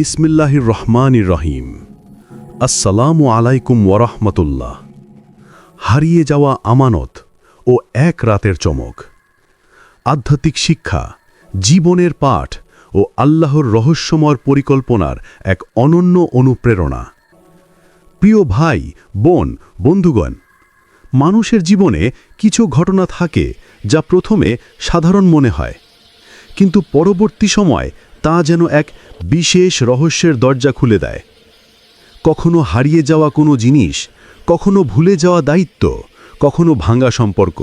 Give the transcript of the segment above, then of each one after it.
বিসমিল্লাহির রহমানির রহিম। আসসালামু আলাইকুম ওরহমতুল্লাহ হারিয়ে যাওয়া আমানত ও এক রাতের চমক। আধ্যাত্মিক শিক্ষা, জীবনের পাঠ ও আল্লাহর রহস্যময় পরিকল্পনার এক অনন্য অনুপ্রেরণা। প্রিয় ভাই, বোন, বন্ধুগণ, মানুষের জীবনে কিছু ঘটনা থাকে যা প্রথমে সাধারণ মনে হয়, কিন্তু পরবর্তী সময় তা যেন এক বিশেষ রহস্যের দরজা খুলে দেয়। কখনো হারিয়ে যাওয়া কোনো জিনিস, কখনো ভুলে যাওয়া দায়িত্ব, কখনো ভাঙ্গা সম্পর্ক,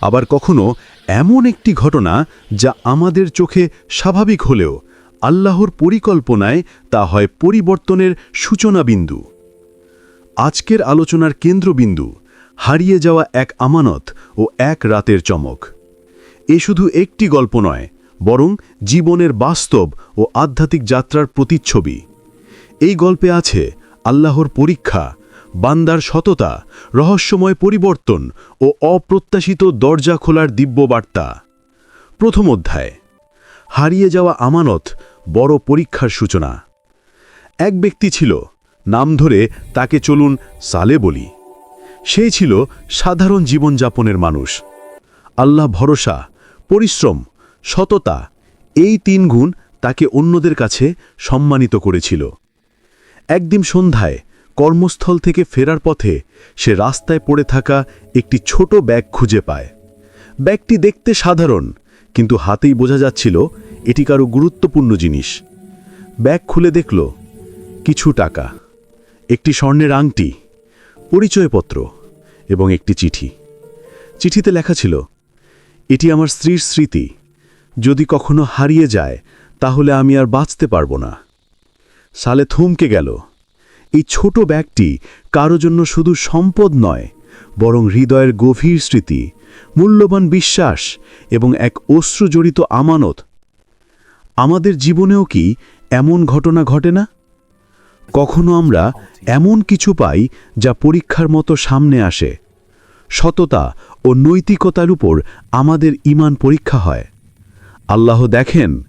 আবার কখনো এমন একটি ঘটনা যা আমাদের চোখে স্বাভাবিক হলেও আল্লাহর পরিকল্পনায় তা হয় পরিবর্তনের সূচনা বিন্দু আজকের আলোচনার কেন্দ্রবিন্দু, হারিয়ে যাওয়া এক আমানত ও এক রাতের চমক। এ শুধু একটি গল্প নয় বরং জীবনের বাস্তব ও আধ্যাত্মিক যাত্রার প্রতিচ্ছবি। এই গল্পে আছে আল্লাহর পরীক্ষা, বান্দার সততা, রহস্যময় পরিবর্তন ও অপ্রত্যাশিত দরজা খোলার দিব্য বার্তা প্রথম অধ্যায়, হারিয়ে যাওয়া আমানত বড় পরীক্ষার সূচনা। এক ব্যক্তি ছিল, নাম ধরে তাকে চলুন সালে বলি। সেই ছিল সাধারণ জীবনযাপনের মানুষ। আল্লাহ ভরসা, পরিশ্রম সততা, এই তিন গুণ তাকে অন্যদের কাছে সম্মানিত করেছিল। একদিন সন্ধ্যায় কর্মস্থল থেকে ফেরার পথে সে রাস্তায় পড়ে থাকা একটি ছোট ব্যাগ খুঁজে পায়। ব্যাগটি দেখতে সাধারণ, কিন্তু হাতেই বোঝা যাচ্ছিল এটি কারও গুরুত্বপূর্ণ জিনিস। ব্যাগ খুলে দেখল, কিছু টাকা, একটি স্বর্ণের আংটি, পরিচয়পত্র এবং একটি চিঠি। চিঠিতে লেখা ছিল, এটি আমার স্ত্রীর স্মৃতি যদি কখনো হারিয়ে যায়, তাহলে আমি আর বাঁচতে পারব না। সালে থমকে গেল। এই ছোট ব্যাগটি কারও জন্য শুধু সম্পদ নয়, বরং হৃদয়ের গভীর স্মৃতি, মূল্যবান বিশ্বাস এবং এক অশ্রুজড়িত আমানত। আমাদের জীবনেও কি এমন ঘটনা ঘটে না? কখনো আমরা এমন কিছু পাই যা পরীক্ষার মতো সামনে আসে। সততা ও নৈতিকতার উপর আমাদের ইমান পরীক্ষা হয়। আল্লাহ দেখেন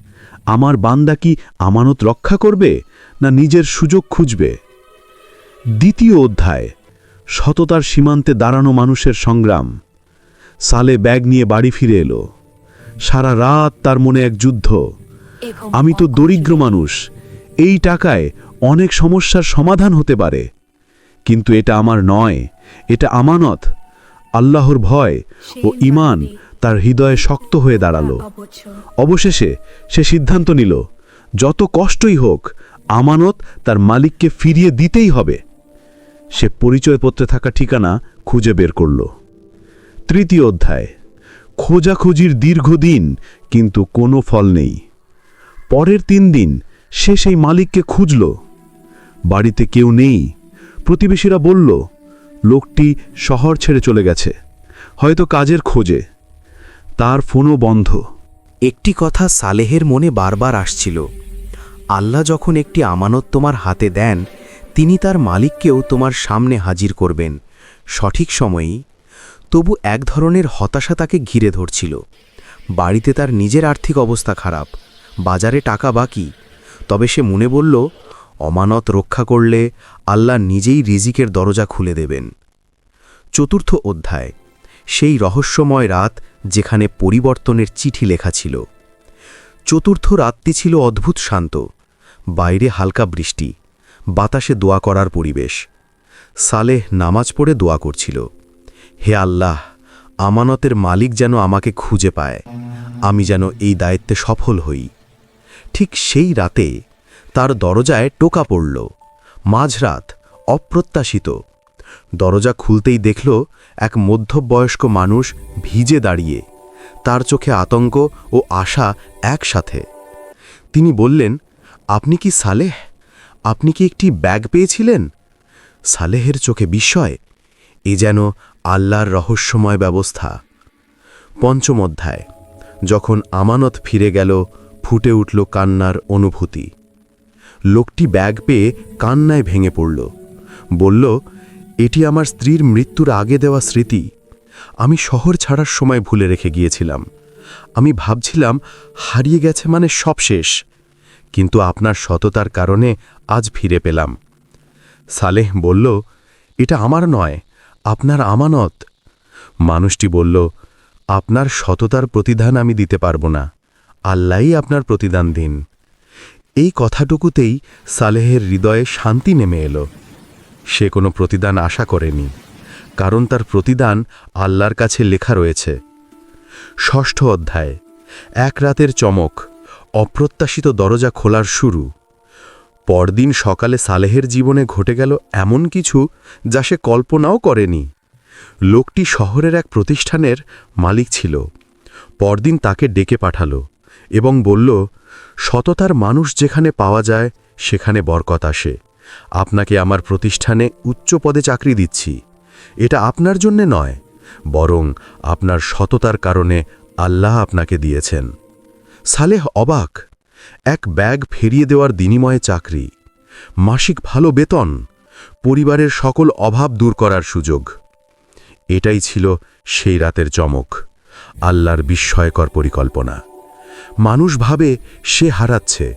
আমার বান্দা কি আমানত রক্ষা করবে না নিজের সুযোগ খুঁজবে? দ্বিতীয় অধ্যায় সততার সীমান্তে দাঁড়ানো মানুষের সংগ্রাম। সালে ব্যাগ নিয়ে বাড়ি ফিরে এলো। সারা রাত তার মনে এক যুদ্ধ। আমি তো দরিদ্র মানুষ। এই টাকায় অনেক সমস্যার সমাধান হতে পারে। কিন্তু এটা আমার নয় এটা আমানত। আল্লাহর ভয় ও ইমান তার হৃদয়ে শক্ত হয়ে দাঁড়াল। অবশেষে সে সিদ্ধান্ত নিল, যত কষ্টই হোক, আমানত তার মালিককে ফিরিয়ে দিতেই হবে। সে পরিচয়পত্রে থাকা ঠিকানা খুঁজে বের করল। তৃতীয় অধ্যায়, খোঁজাখুঁজির দীর্ঘদিন কিন্তু কোনো ফল নেই। পরের তিন দিন সে সেই মালিককে খুঁজল। বাড়িতে কেউ নেই। প্রতিবেশীরা বলল, লোকটি শহর ছেড়ে চলে গেছে। হয়তো কাজের খোঁজে। তার ফোনও বন্ধ। একটি কথা সালেহের মনে বারবার আসছিল। আল্লাহ যখন একটি আমানত তোমার হাতে দেন, তিনি তার মালিককেও তোমার সামনে হাজির করবেন। সঠিক সময়েই তবু এক ধরনের হতাশা তাকে ঘিরে ধরছিল। বাড়িতে তার নিজের আর্থিক অবস্থা খারাপ, বাজারে টাকা বাকি। তবে সে মনে বলল, অমানত রক্ষা করলে আল্লাহ নিজেই রিজিকের দরজা খুলে দেবেন। চতুর্থ অধ্যায়, সেই রহস্যময় রাত যেখানে পরিবর্তনের চিঠি লেখা ছিল। চতুর্থ রাতটি ছিল অদ্ভুত শান্ত। বাইরে হালকা বৃষ্টি। বাতাসে দোয়া করার পরিবেশ। সালেহ নামাজ পড়ে দোয়া করছিল। হে আল্লাহ, আমানতের মালিক যেন আমাকে খুঁজে পায়। আমি যেন এই দায়িত্বে সফল হই। ঠিক সেই রাতে তার দরজায় টোকা পড়ল। মাঝরাত অপ্রত্যাশিত। দরজা খুলতেই দেখল এক মধ্যবয়স্ক মানুষ ভিজে দাঁড়িয়ে। তার চোখে আতঙ্ক ও আশা একসাথে। তিনি বললেন, আপনি কি সালেহ? আপনি কি একটি ব্যাগ পেয়েছিলেন? সালেহের চোখে বিস্ময়। এ যেন আল্লাহর রহস্যময় ব্যবস্থা। পঞ্চম অধ্যায়। যখন আমানত ফিরে গেল, ফুটে উঠল কান্নার অনুভূতি। লোকটি ব্যাগ পেয়ে কান্নায় ভেঙে পড়ল। বলল এটি আমার স্ত্রীর মৃত্যুর আগে দেওয়া স্মৃতি। আমি শহর ছাড়ার সময় ভুলে রেখে গিয়েছিলাম। আমি ভাবছিলাম, হারিয়ে গেছে মানে সব শেষ। কিন্তু আপনার সততার কারণে আজ ফিরে পেলাম। সালেহ বলল, এটা আমার নয়, আপনার আমানত। মানুষটি বলল, আপনার সততার প্রতিদান আমি দিতে পারব না। আল্লাহই আপনার প্রতিদান দিন। এই কথাটুকুতেই সালেহের হৃদয়ে শান্তি নেমে এলো। সে কোনো প্রতিদান আশা করেনি, কারণ তার প্রতিদান আল্লাহর কাছে লেখা রয়েছে। ষষ্ঠ অধ্যায়, এক রাতের চমক, অপ্রত্যাশিত দরজা খোলার শুরু। পরদিন সকালে সালেহের জীবনে ঘটে গেল এমন কিছু যা সে কল্পনাও করেনি। লোকটি শহরের এক প্রতিষ্ঠানের মালিক ছিল। পরদিন তাকে ডেকে পাঠালো এবং বলল, সততার মানুষ যেখানে পাওয়া যায়, সেখানে বরকত আসে। আপনাকে আমার প্রতিষ্ঠানে উচ্চ পদে চাকরি দিচ্ছি। এটা আপনার জন্যে নয়, বরং আপনার সততার কারণে আল্লাহ আপনাকে দিয়েছেন। সালেহ অবাক, এক ব্যাগ ফেরিয়ে দেওয়ার বিনিময়ে চাকরি, মাসিক ভালো বেতন, পরিবারের সকল অভাব দূর করার সুযোগ। এটাই ছিল সেই রাতের চমক, আল্লাহর বিস্ময়কর পরিকল্পনা। মানুষ ভাবে সে হারাচ্ছে,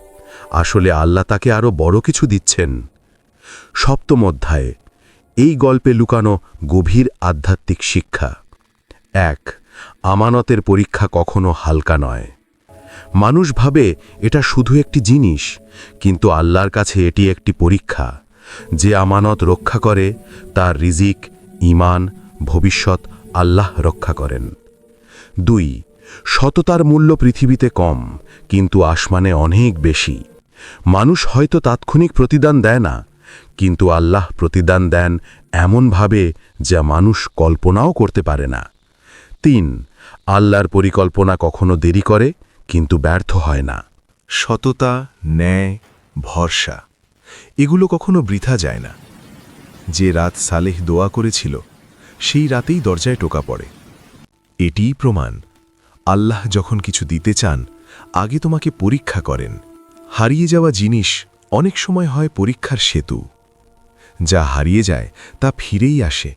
আসলে আল্লাহ তাকে আরও বড় কিছু দিচ্ছেন। সপ্তম অধ্যায়ে। এই গল্পে লুকানো গভীর আধ্যাত্মিক শিক্ষা। এক, আমানতের পরীক্ষা কখনো হালকা নয়। মানুষ ভাবে এটা শুধু একটি জিনিস, কিন্তু আল্লাহর কাছে এটি একটি পরীক্ষা। যে আমানত রক্ষা করে, তার রিজিক ইমান ভবিষ্যৎ আল্লাহ রক্ষা করেন। দুই, সততার মূল্য পৃথিবীতে কম, কিন্তু আসমানে অনেক বেশি। মানুষ হয়তো তাৎক্ষণিক প্রতিদান দেয় না কিন্তু আল্লাহ প্রতিদান দেন এমনভাবে যা মানুষ কল্পনাও করতে পারে না। তিন, আল্লাহর পরিকল্পনা কখনো দেরি করে, কিন্তু ব্যর্থ হয় না। সততা, ন্যায়, ভরসা, এগুলো কখনো বৃথা যায় না। যে রাত সালেহ দোয়া করেছিল, সেই রাতেই দরজায় টোকা পড়ে। এটিই প্রমাণ, আল্লাহ যখন কিছু দিতে চান, আগে তোমাকে পরীক্ষা করেন, হারিয়ে যাওয়া জিনিস অনেক সময় হয় পরীক্ষার সেতু। যা হারিয়ে যায়, তা ফিরেই আসে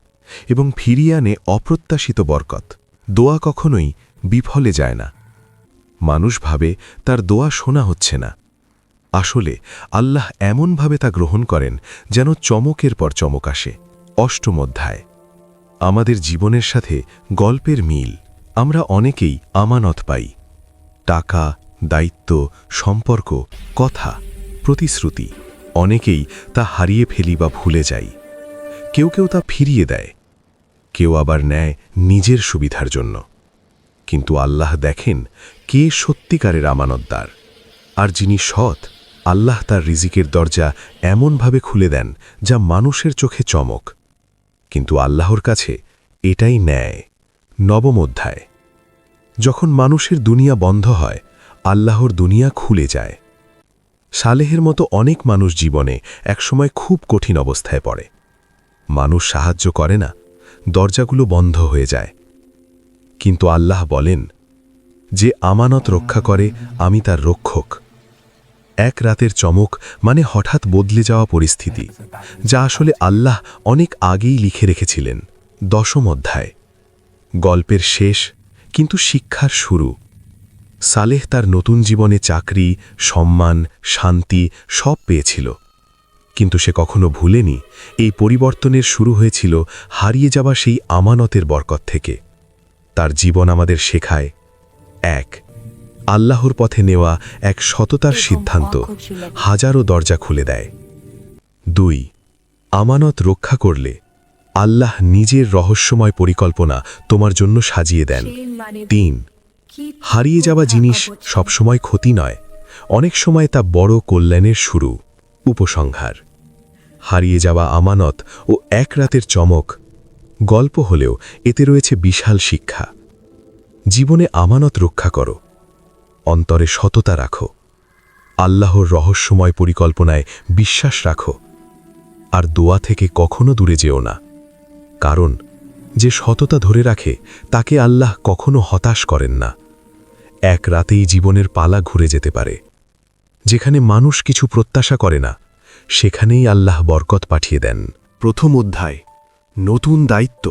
এবং ফিরিয়ে আনে অপ্রত্যাশিত বরকত। দোয়া কখনোই বিফলে যায় না। মানুষ ভাবে তার দোয়া শোনা হচ্ছে না। আসলে আল্লাহ এমনভাবে তা গ্রহণ করেন যেন চমকের পর চমক আসে। অষ্টম অধ্যায়। আমাদের জীবনের সাথে গল্পের মিল। আমরা অনেকেই আমানত পাই। টাকা, দায়িত্ব, সম্পর্ক, কথা। প্রতিশ্রুতি। অনেকেই তা হারিয়ে ফেলি বা ভুলে যাই। কেউ কেউ তা ফিরিয়ে দেয়। কেউ আবার নেয় নিজের সুবিধার জন্য। কিন্তু আল্লাহ দেখেন কে সত্যিকারের আমানতদার। আর যিনি সৎ, আল্লাহ তার রিজিকের দরজা এমনভাবে খুলে দেন যা মানুষের চোখে চমক। কিন্তু আল্লাহর কাছে এটাই ন্যায়। নবম অধ্যায়। যখন মানুষের দুনিয়া বন্ধ হয়, আল্লাহর দুনিয়া খুলে যায়। সালেহের মতো অনেক মানুষ জীবনে একসময় খুব কঠিন অবস্থায় পড়ে। মানুষ সাহায্য করে না, দরজাগুলো বন্ধ হয়ে যায়। কিন্তু আল্লাহ বলেন, যে আমানত রক্ষা করে, আমি তার রক্ষক। এক রাতের চমক মানে হঠাৎ বদলে যাওয়া পরিস্থিতি, যা আসলে আল্লাহ অনেক আগেই লিখে রেখেছিলেন, দশম অধ্যায়। গল্পের শেষ, কিন্তু শিক্ষার শুরু। সালেহ তার নতুন জীবনে চাকরি সম্মান শান্তি সব পেয়েছিল। কিন্তু সে কখনো ভুলেনি এই পরিবর্তনের শুরু হয়েছিল হারিয়ে যাওয়া সেই আমানতের বরকত থেকে। তার জীবন আমাদের শেখায় এক আল্লাহর পথে নেওয়া এক সততার সিদ্ধান্ত হাজারো দরজা খুলে দেয়। দুই আমানত রক্ষা করলে আল্লাহ নিজের রহস্যময় পরিকল্পনা তোমার জন্য সাজিয়ে দেন। তিন হারিয়ে যাওয়া জিনিস সবসময় ক্ষতি নয়। অনেক সময় তা বড় কল্যাণের শুরু, উপসংহার। হারিয়ে যাওয়া আমানত ও এক রাতের চমক, গল্প হলেও এতে রয়েছে বিশাল শিক্ষা। জীবনে আমানত রক্ষা করো, অন্তরে সততা রাখো, আল্লাহর রহস্যময় পরিকল্পনায় বিশ্বাস রাখো, আর দোয়া থেকে কখনো দূরে যেও না। কারণ, যে সততা ধরে রাখে, তাকে আল্লাহ কখনো হতাশ করেন না। এক রাতেই জীবনের পালা ঘুরে যেতে পারে। যেখানে মানুষ কিছু প্রত্যাশা করে না, সেখানেই আল্লাহ বরকত পাঠিয়ে দেন। প্রথম অধ্যায়, নতুন দায়িত্ব,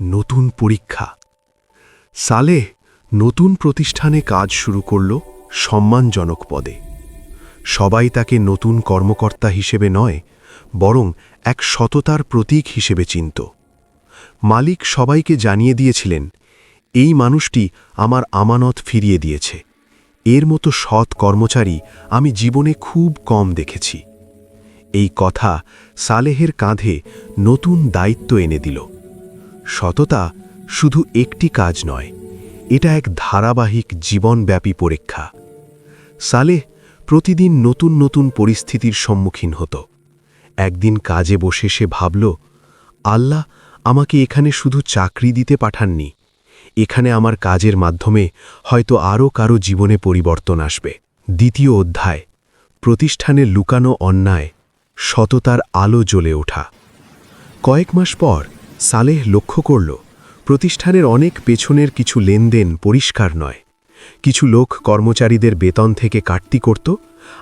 নতুন পরীক্ষা। সালেহ নতুন প্রতিষ্ঠানে কাজ শুরু করল সম্মানজনক পদে। সবাই তাকে নতুন কর্মকর্তা হিসেবে নয়, বরং এক সততার প্রতীক হিসেবে চিনত। মালিক সবাইকে জানিয়ে দিয়েছিলেন এই মানুষটি আমার আমানত ফিরিয়ে দিয়েছে। এর মতো সৎ কর্মচারী আমি জীবনে খুব কম দেখেছি। এই কথা সালেহের কাঁধে নতুন দায়িত্ব এনে দিল। সততা শুধু একটি কাজ নয়, এটা এক ধারাবাহিক জীবনব্যাপী পরীক্ষা। সালেহ প্রতিদিন নতুন নতুন পরিস্থিতির সম্মুখীন হতো। একদিন কাজে বসে সে ভাবল, আল্লাহ আমাকে এখানে শুধু চাকরি দিতে পাঠাননি এখানে আমার কাজের মাধ্যমে হয়তো আরও কারও জীবনে পরিবর্তন আসবে। দ্বিতীয় অধ্যায়, প্রতিষ্ঠানে লুকানো অন্যায়, সততার আলো জ্বলে ওঠা। কয়েক মাস পর সালেহ লক্ষ্য করল, প্রতিষ্ঠানের অনেক পেছনের কিছু লেনদেন পরিষ্কার নয়। কিছু লোক কর্মচারীদের বেতন থেকে কাটতি করত,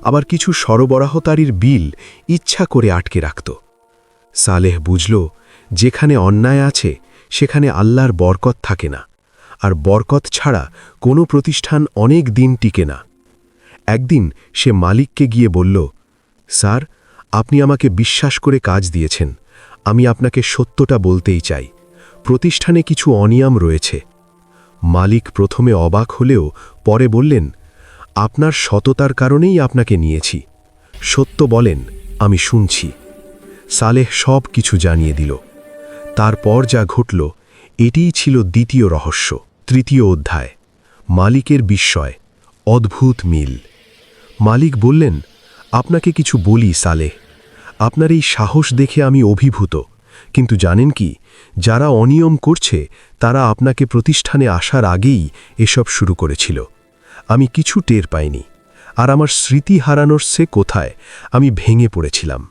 আবার কিছু সরবরাহতারির বিল ইচ্ছা করে আটকে রাখত। সালেহ বুঝল, যেখানে অন্যায় আছে, সেখানে আল্লাহর বরকত থাকে না। আর বরকত ছাড়া কোনো প্রতিষ্ঠান অনেক দিন টিকে না। একদিন সে মালিককে গিয়ে বলল, স্যার, আপনি আমাকে বিশ্বাস করে কাজ দিয়েছেন। আমি আপনাকে সত্যটা বলতেই চাই। প্রতিষ্ঠানে কিছু অনিয়ম রয়েছে। মালিক প্রথমে অবাক হলেও পরে বললেন, আপনার সততার কারণেই আপনাকে নিয়েছি। সত্য বলেন, আমি শুনছি। সালেহ সব কিছু জানিয়ে দিল। তারপর যা ঘটল, এটিই ছিল দ্বিতীয় রহস্য। তৃতীয় অধ্যায়, মালিকের বিস্ময়, অদ্ভুত মিল। মালিক বললেন, আপনাকে কিছু বলি, সালেহ। আপনার এই সাহস দেখে আমি অভিভূত। কিন্তু জানেন কি, যারা অনিয়ম করছে, তারা আপনাকে প্রতিষ্ঠানে আসার আগেই এসব শুরু করেছিল। আমি কিছু টের পাইনি। আর আমার স্মৃতি হারানোর সে কোথায়, আমি ভেঙে পড়েছিলাম।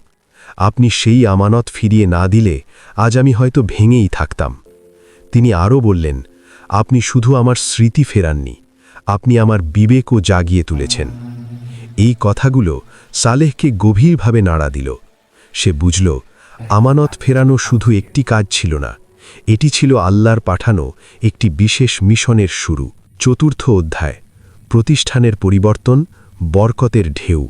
আপনি সেই আমানত ফিরিয়ে না দিলে আজ আমি হয়তো ভেঙেই থাকতাম। তিনি আরও বললেন আপনি শুধু আমার স্মৃতি ফেরাননি, আপনি আমার বিবেকও জাগিয়ে তুলেছেন। এই কথাগুলো সালেহকে গভীরভাবে নাড়া দিল। সে বুঝল, আমানত ফেরানো শুধু একটি কাজ ছিল না, এটি ছিল আল্লাহর পাঠানো একটি বিশেষ মিশনের শুরু। চতুর্থ অধ্যায়, প্রতিষ্ঠানের পরিবর্তন, বরকতের ঢেউ।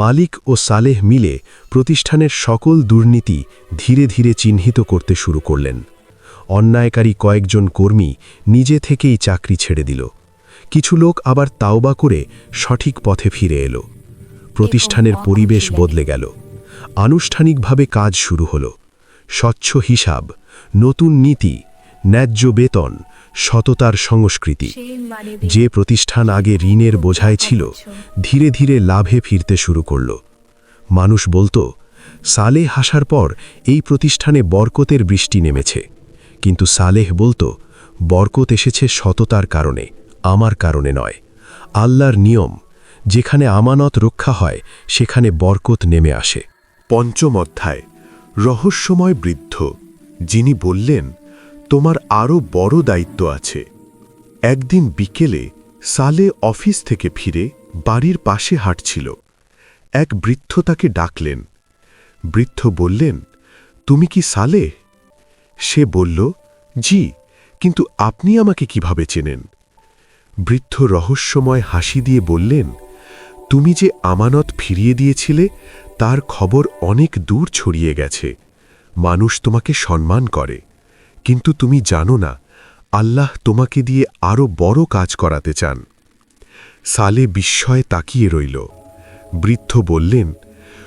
মালিক ও সালেহ মিলে প্রতিষ্ঠানের সকল দুর্নীতি ধীরে ধীরে চিহ্নিত করতে শুরু করলেন। অন্যায়কারী কয়েকজন কর্মী নিজে থেকেই চাকরি ছেড়ে দিল। কিছু লোক আবার তাওবা করে সঠিক পথে ফিরে এলো। প্রতিষ্ঠানের পরিবেশ বদলে গেল। আনুষ্ঠানিকভাবে কাজ শুরু হল। স্বচ্ছ হিসাব, নতুন নীতি, ন্যায্য বেতন, সততার সংস্কৃতি। যে প্রতিষ্ঠান আগে ঋণের বোঝায় ছিল, ধীরে ধীরে লাভে ফিরতে শুরু করল। মানুষ বলতো, সালে হাসার পর এই প্রতিষ্ঠানে বরকতের বৃষ্টি নেমেছে। কিন্তু সালেহ বলতো, বরকত এসেছে সততার কারণে, আমার কারণে নয়। আল্লাহর নিয়ম, যেখানে আমানত রক্ষা হয়, সেখানে বরকত নেমে আসে। পঞ্চম অধ্যায়, রহস্যময় বৃদ্ধ, যিনি বললেন, তোমার আরও বড় দায়িত্ব আছে। একদিন বিকেলে সালে অফিস থেকে ফিরে বাড়ির পাশে হাঁটছিল। এক বৃদ্ধ তাকে ডাকলেন। বৃদ্ধ বললেন, তুমি কি সালে সে বলল, জি, কিন্তু আপনি আমাকে কীভাবে চেনেন? বৃদ্ধ রহস্যময় হাসি দিয়ে বললেন, তুমি যে আমানত ফিরিয়ে দিয়েছিলে, তার খবর অনেক দূর ছড়িয়ে গেছে। মানুষ তোমাকে সম্মান করে। কিন্তু তুমি জানো না, আল্লাহ তোমাকে দিয়ে আরও বড় কাজ করাতে চান। সালে বিস্ময়ে তাকিয়ে রইল। বৃদ্ধ বললেন,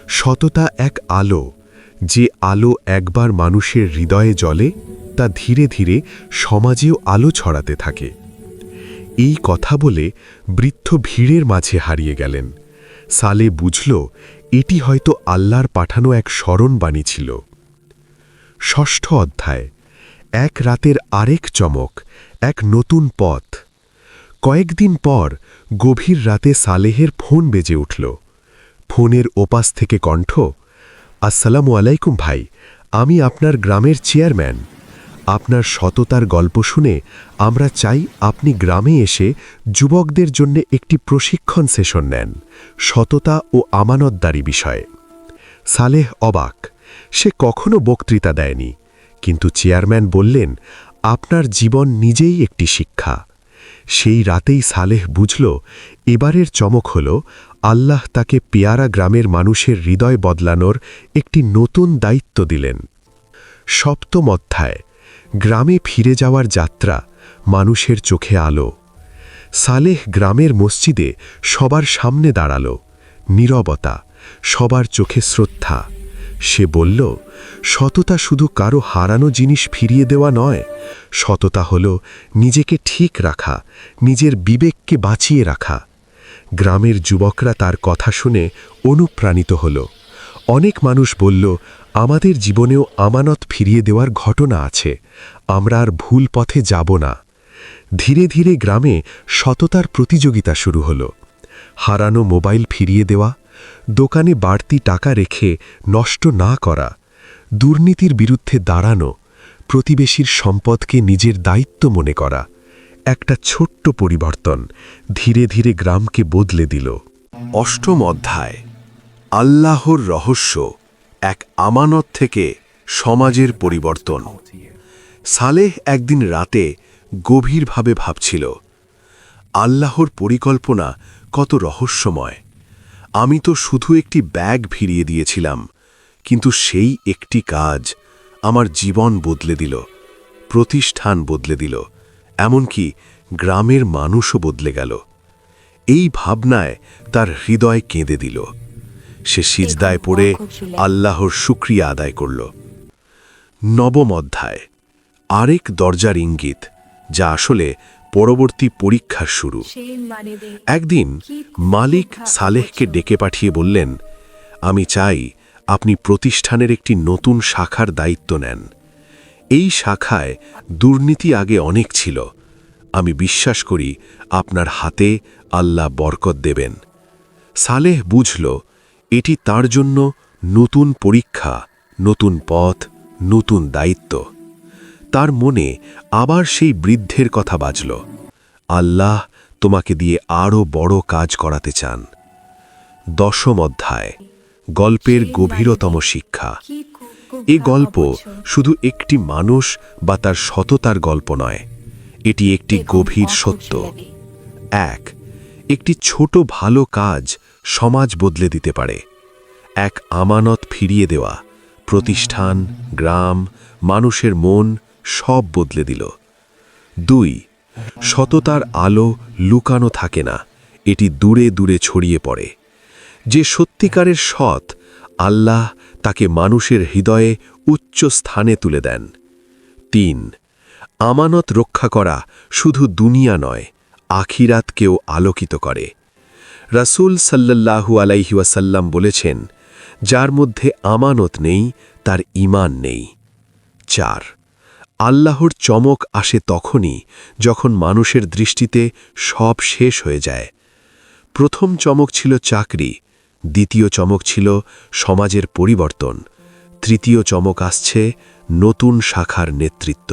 সততা এক আলো যে আলো একবার মানুষের হৃদয়ে জ্বলে, তা ধীরে ধীরে সমাজেও আলো ছড়াতে থাকে। এই কথা বলে বৃদ্ধ ভিড়ের মাঝে হারিয়ে গেলেন। সালে বুঝল, এটি হয়তো আল্লাহর পাঠানো এক স্মরণবাণী ছিল। ষষ্ঠ অধ্যায়, এক রাতের আরেক চমক, এক নতুন পথ। কয়েকদিন পর গভীর রাতে সালেহের ফোন বেজে উঠল। ফোনের ওপাস থেকে কণ্ঠ আসসালামু আলাইকুম ভাই, আমি আপনার গ্রামের চেয়ারম্যান। আপনার সততার গল্প শুনে আমরা চাই আপনি গ্রামে এসে যুবকদের জন্য একটি প্রশিক্ষণ সেশন নেন, সততা ও আমানতদারি বিষয়ে। সালেহ অবাক, সে কখনো বক্তৃতা দেয়নি, কিন্তু চেয়ারম্যান বললেন, আপনার জীবন নিজেই একটি শিক্ষা। সেই রাতেই সালেহ বুঝল, এবারের চমক হল আল্লাহ তাকে পেয়ারা গ্রামের মানুষের হৃদয় বদলানোর একটি নতুন দায়িত্ব দিলেন। সপ্তম অধ্যায়, গ্রামে ফিরে যাওয়ার যাত্রা, মানুষের চোখে আলো। সালেহ গ্রামের মসজিদে সবার সামনে দাঁড়াল, নীরবতা, সবার চোখে শ্রদ্ধা। সে বলল, সততা শুধু কারও হারানো জিনিস ফিরিয়ে দেওয়া নয়, সততা হল নিজেকে ঠিক রাখা, নিজের বিবেককে বাঁচিয়ে রাখা। গ্রামের যুবকরা তার কথা শুনে অনুপ্রাণিত হল। অনেক মানুষ বলল, আমাদের জীবনেও আমানত ফিরিয়ে দেওয়ার ঘটনা আছে। আমরা আর ভুল পথে যাব না। ধীরে ধীরে গ্রামে সততার প্রতিযোগিতা শুরু হল। হারানো মোবাইল ফিরিয়ে দেওয়া, দোকানে বাড়তি টাকা রেখে নষ্ট না করা, দুর্নীতির বিরুদ্ধে দাঁড়ানো, প্রতিবেশীর সম্পদকে নিজের দায়িত্ব মনে করা একটা ছোট্ট পরিবর্তন ধীরে ধীরে গ্রামকে বদলে দিল। অষ্টম অধ্যায়, আল্লাহর রহস্য, এক আমানত থেকে সমাজের পরিবর্তন। সালেহ একদিন রাতে গভীরভাবে ভাবছিল, আল্লাহর পরিকল্পনা কত রহস্যময়। আমি তো শুধু একটি ব্যাগ ফিরিয়ে দিয়েছিলাম, কিন্তু সেই একটি কাজ আমার জীবন বদলে দিল, প্রতিষ্ঠান বদলে দিল এমনকি গ্রামের মানুষও বদলে গেল। এই ভাবনায় তার হৃদয় কেঁদে দিল। সে সিজদায় পড়ে আল্লাহর শুক্রিয়া আদায় করল। নবম অধ্যায়। আরেক দরজার ইঙ্গিত যা আসলে পরবর্তী পরীক্ষার শুরু। একদিন মালিক সালেহকে ডেকে পাঠিয়ে বললেন আমি চাই আপনি প্রতিষ্ঠানের একটি নতুন শাখার দায়িত্ব নেন। এই শাখায় দুর্নীতি আগে অনেক ছিল। আমি বিশ্বাস করি আপনার হাতে আল্লাহ বরকত দেবেন। সালেহ বুঝল, এটি তার জন্য নতুন পরীক্ষা, নতুন পথ, নতুন দায়িত্ব। তার মনে আবার সেই বৃদ্ধের কথা বাজল। আল্লাহ তোমাকে দিয়ে আরও বড় কাজ করাতে চান। দশম অধ্যায়, গল্পের গভীরতম শিক্ষা। এ গল্প শুধু একটি মানুষ বা তার সততার গল্প নয়। এটি একটি গভীর সত্য। এক একটি ছোট ভালো কাজ সমাজ বদলে দিতে পারে। এক আমানত ফিরিয়ে দেওয়া প্রতিষ্ঠান গ্রাম মানুষের মন সব বদলে দিল। দুই সততার আলো লুকানো থাকে না এটি দূরে দূরে ছড়িয়ে পড়ে। যে সত্যিকারের সৎ আল্লাহ তাকে মানুষের হৃদয়ে উচ্চ স্থানে তুলে দেন। তিন, আমানত রক্ষা করা শুধু দুনিয়া নয়, আখিরাতকেও আলোকিত করে। রাসূল সাল্লাল্লাহু আলাইহি ওয়াসাল্লাম বলেছেন, যার মধ্যে আমানত নেই, তার ঈমান নেই। চার, আল্লাহর চমক আসে তখনই যখন মানুষের দৃষ্টিতে সব শেষ হয়ে যায়। প্রথম চমক ছিল চাকরি দ্বিতীয় চমক ছিল সমাজের পরিবর্তন। তৃতীয় চমক আসছে নতুন শাখার নেতৃত্ব।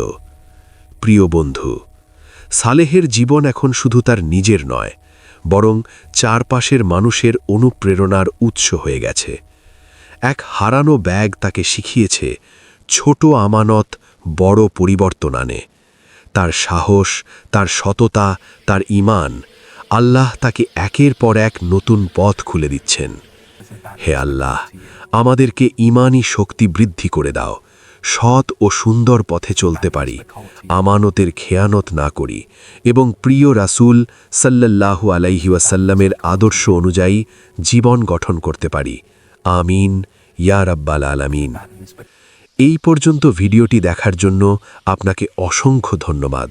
প্রিয় বন্ধু, সালেহের জীবন এখন শুধু তার নিজের নয়, বরং চারপাশের মানুষের অনুপ্রেরণার উৎস হয়ে গেছে। এক হারানো ব্যাগ তাকে শিখিয়েছে, ছোট আমানত বড় পরিবর্তন আনে। তার সাহস, তার সততা, তার ঈমান আল্লাহ তাকে একের পর এক নতুন পথ খুলে দিচ্ছেন। হে আল্লাহ, আমাদেরকে ঈমানি শক্তি বৃদ্ধি করে দাও। সৎ ও সুন্দর পথে চলতে পারি। আমানতের খেয়ানত না করি। এবং প্রিয় রাসূল সাল্লাল্লাহু আলাইহি ওয়াসাল্লামের আদর্শ অনুযায়ী জীবন গঠন করতে পারি। আমিন, ইয়া রাব্বাল আলামিন। এই পর্যন্ত ভিডিওটি দেখার জন্য আপনাকে অসংখ্য ধন্যবাদ।